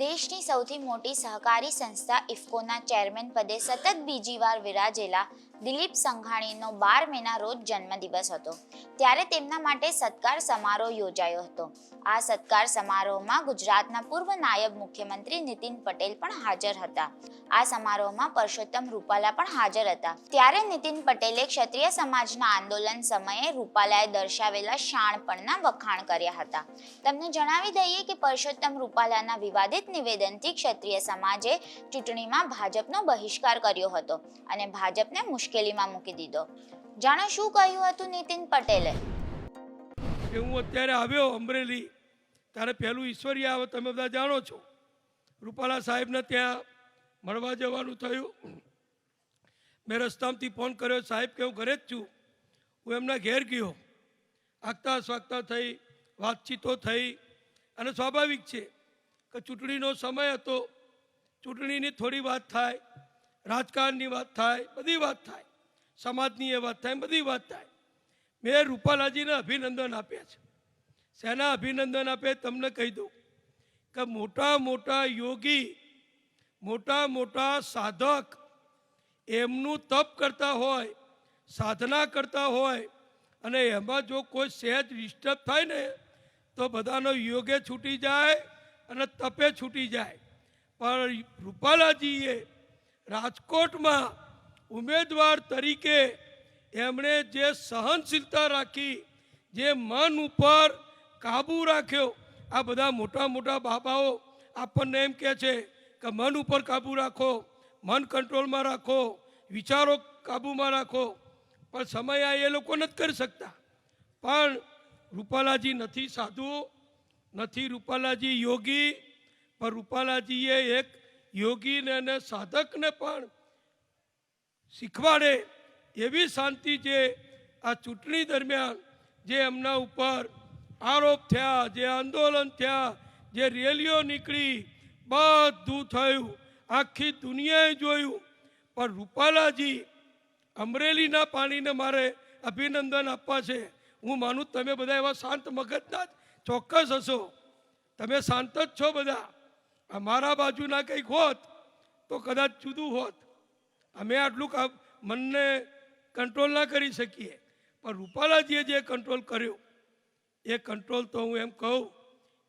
દેશની સૌથી મોટી સહકારી સંસ્થા ઇફકોના ચેરમેન પદે સતત બીજી વાર વિરાજેલા દિલીપ સંઘાણીનો બાર મેના રોજ જન્મદિવસ હતો. ત્યારે તેમના માટે સત્કાર સમારોહ યોજાયો હતો. આ સત્કાર સમારોહમાં ગુજરાતના પૂર્વ નાયબ મુખ્યમંત્રી નીતિન પટેલ પણ હાજર હતા. આ સમારોહમાં પરસોત્તમ રૂપાલા પણ હાજર હતા. ત્યારે નીતિન પટેલે ક્ષત્રિય સમાજના આંદોલન સમયે રૂપાલાએ દર્શાવેલા શાણપણના વખાણ કર્યા હતા. તમને જણાવી દઈએ કે પરસોત્તમ રૂપાલાના વિવાદિત નિવેદનથી ક્ષત્રિય સમાજે ચૂંટણીમાં ભાજપનો બહિષ્કાર કર્યો હતો અને ભાજપને મુશ્કેલીમાં મૂકી દીધો. જાણો શું કહ્યું હતું નીતિન પટેલે? કે હું અત્યારે આવ્યો અમરેલી, ત્યારે પહેલું ઈશ્વરીય આવે, તમે બધા જાણો છો. રૂપાલા સાહેબને ત્યાં મળવા જવાનું થયું. મેં રસ્તામાંથી ફોન કર્યો, સાહેબ, કે હું ઘરે જ છું. હું એમના ઘેર ગયો. આગતા સ્વાગતા થઈ, વાતચીતો થઈ, અને સ્વાભાવિક છે કે ચૂંટણીનો સમય હતો. ચૂંટણીની થોડી વાત થાય, રાજકારણની વાત થાય, બધી વાત થાય. સમાજની એ વાત થાય બધી વાત થાય. મેં રૂપાલાજીને અભિનંદન આપ્યા છે. શેના અભિનંદન આપે? તમને કહી દઉં કે મોટા મોટા યોગી મોટા મોટા સાધક એમનું તપ કરતા હોય, સાધના કરતા હોય અને એમાં જો કોઈ સહેજ ડિસ્ટર્બ થાય ને, તો બધાનો યોગે છૂટી જાય અને તપે છૂટી જાય. પણ રૂપાલાજીએ રાજકોટમાં ઉમેદવાર તરીકે એમણે જે સહનશીલતા રાખી, જે મન ઉપર કાબુ રાખ્યો, આ બધા મોટા મોટા બાબાઓ આપણને એમ કહે છે કે મન ઉપર કાબુ રાખો, મન કંટ્રોલમાં રાખો, વિચારો કાબૂમાં રાખો. પણ સમય આ એ લોકો નથી કરી શકતા. પણ રૂપાલાજી નથી સાધુ, નથી રૂપાલાજી યોગી, પણ રૂપાલાજીએ એક યોગીને અને સાધકને પણ શીખવાડે એવી શાંતિ જે આ ચૂંટણી દરમિયાન જે એમના ઉપર આરોપ થયા, જે આંદોલન થયા, જે રેલીઓ નીકળી બધું થયું. આખી દુનિયાએ જોયું. પણ રૂપાલાજી અમરેલીના પાણીને મારે અભિનંદન આપવા છે. હું માનું તમે બધા એવા શાંત મગજના જ ચોક્કસ હશો. તમે શાંત જ છો બધા. અમારા બાજુના કંઈક હોત તો કદાચ જુદું હોત. અમે આટલું મનને કંટ્રોલ ના કરી શકીએ. પણ રૂપાલાજીએ જે કંટ્રોલ કર્યો, એ કંટ્રોલ તો હું એમ કહું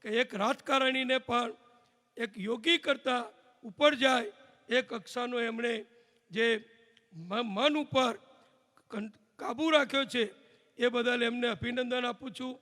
કે એક રાજકારણીને પણ એક યોગી કરતાં ઉપર જાય એ કક્ષાનો એમણે જે મન ઉપર કાબૂ રાખ્યો છે, એ બદલ એમને અભિનંદન આપું છું.